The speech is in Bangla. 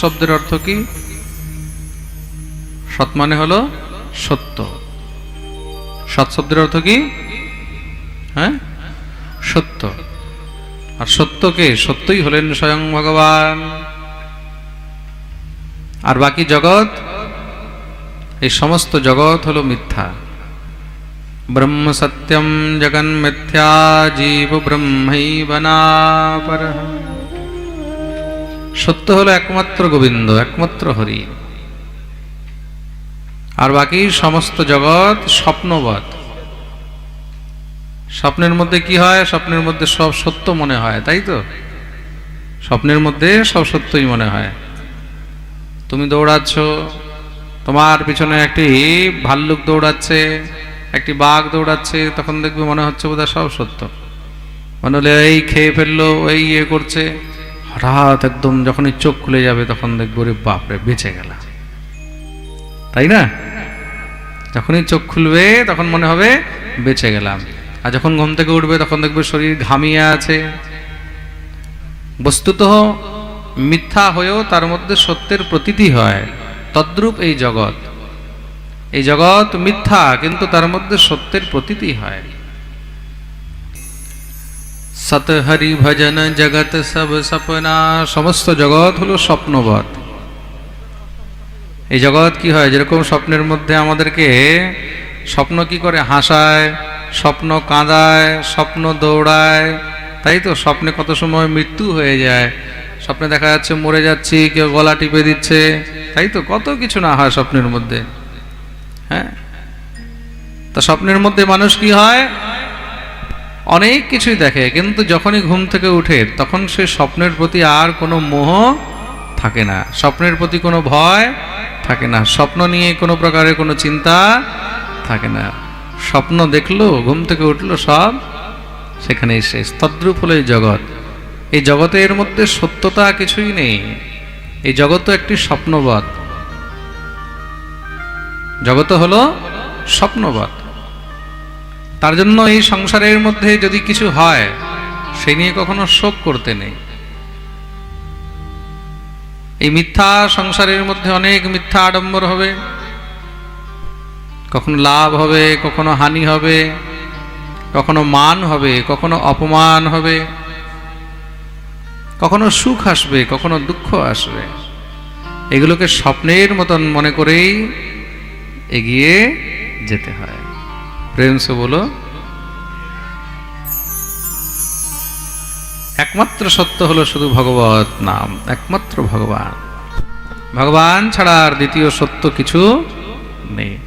শব্দের অর্থ কি? সৎ মানে হলো সত্য। সৎ শব্দের অর্থ কি? হ্যাঁ? সত্য। আর সত্যকে সত্যই হলেন স্বয়ং ভগবান। আর বাকি জগৎ, এই সমস্ত জগৎ হলো মিথ্যা। ব্রহ্ম সত্যম জগন মিথ্যা জীব ব্রহ্মৈবনাপর সত্য হলো একমাত্র গোবিন্দ, একমাত্র হরি। আর বাকি সমস্ত জগৎ স্বপ্নবৎ। স্বপ্নের মধ্যে কি হয়? স্বপ্নের মধ্যে সব সত্য মনে হয়, তাই তো? স্বপ্নের মধ্যে সব সত্যই মনে হয়। তুমি দৌড়াচ্ছ, তোমার পিছনে একটি ভাল্লুক দৌড়াচ্ছে, একটি বাঘ দৌড়াচ্ছে, তখন দেখবে মনে হচ্ছে বোধহয় সব সত্য। মনে হলে, এই খেয়ে ফেলল, এই ইয়ে করছে। হঠাৎ একদম যখনই চোখ খুলে যাবে তখন দেখব রে বাপরে, বেঁচে গেল তাই না? যখনই চোখ খুলবে তখন মনে হবে বেঁচে গেলাম। আর যখন ঘুম থেকে উঠবে তখন দেখবে শরীর ঘামিয়ে আছে। বস্তুত মিথ্যা হয়েও তার মধ্যে সত্যের প্রতীতি হয়। তদ্রূপ এই জগৎ। এই জগৎ মিথ্যা, কিন্তু তার মধ্যে সত্যের প্রতীতি হয়। সত হরি ভজন জগৎ সব সপনা সমস্ত জগৎ হলো স্বপ্নবৎ এই জগৎ কি হয়? যেরকম স্বপ্নের মধ্যে আমাদেরকে স্বপ্ন কি করে? হাসায়, স্বপ্ন কাঁদায়, স্বপ্ন দৌড়ায়। তাই তো? স্বপ্নে কত সময় মৃত্যু হয়ে যায়। স্বপ্নে দেখা যাচ্ছে মরে যাচ্ছি, কেউ গলা টিপে দিচ্ছে। তাই তো? কত কিছু না হয় স্বপ্নের মধ্যে। হ্যাঁ? তা স্বপ্নের মধ্যে মানুষ কি হয়? অনেক কিছুই দেখে, কিন্তু যখনই ঘুম থেকে উঠে তখন সে স্বপ্নের প্রতি আর কোনো মোহ থাকে না। স্বপ্নের প্রতি কোনো ভয় থাকে না। স্বপ্ন নিয়ে কোনো প্রকারের কোনো চিন্তা থাকে না। স্বপ্ন দেখল, ঘুম থেকে উঠল, সব সেখানেই শেষ। তদ্রূপ হলো এই জগৎ। এই জগতের মধ্যে সত্যতা কিছুই নেই। এই জগৎ একটি স্বপ্নবৎ। জগত হলো স্বপ্নবৎ। তার জন্য এই সংসারের মধ্যে যদি কিছু হয়, সে নিয়ে কখনো শোক করতে নেই। এই মিথ্যা সংসারের মধ্যে অনেক মিথ্যা আডম্বর হবে। কখনো লাভ হবে, কখনো হানি হবে, কখনো মান হবে, কখনো অপমান হবে, কখনো সুখ আসবে, কখনো দুঃখ আসবে। এগুলোকে স্বপ্নের মতন মনে করেই এগিয়ে যেতে হয়। প্রেম সে বলো, একমাত্র সত্য হলো শুধু ভগবত নাম, একমাত্র ভগবান। ভগবান ছাড়া আর দ্বিতীয় সত্য কিছু নেই।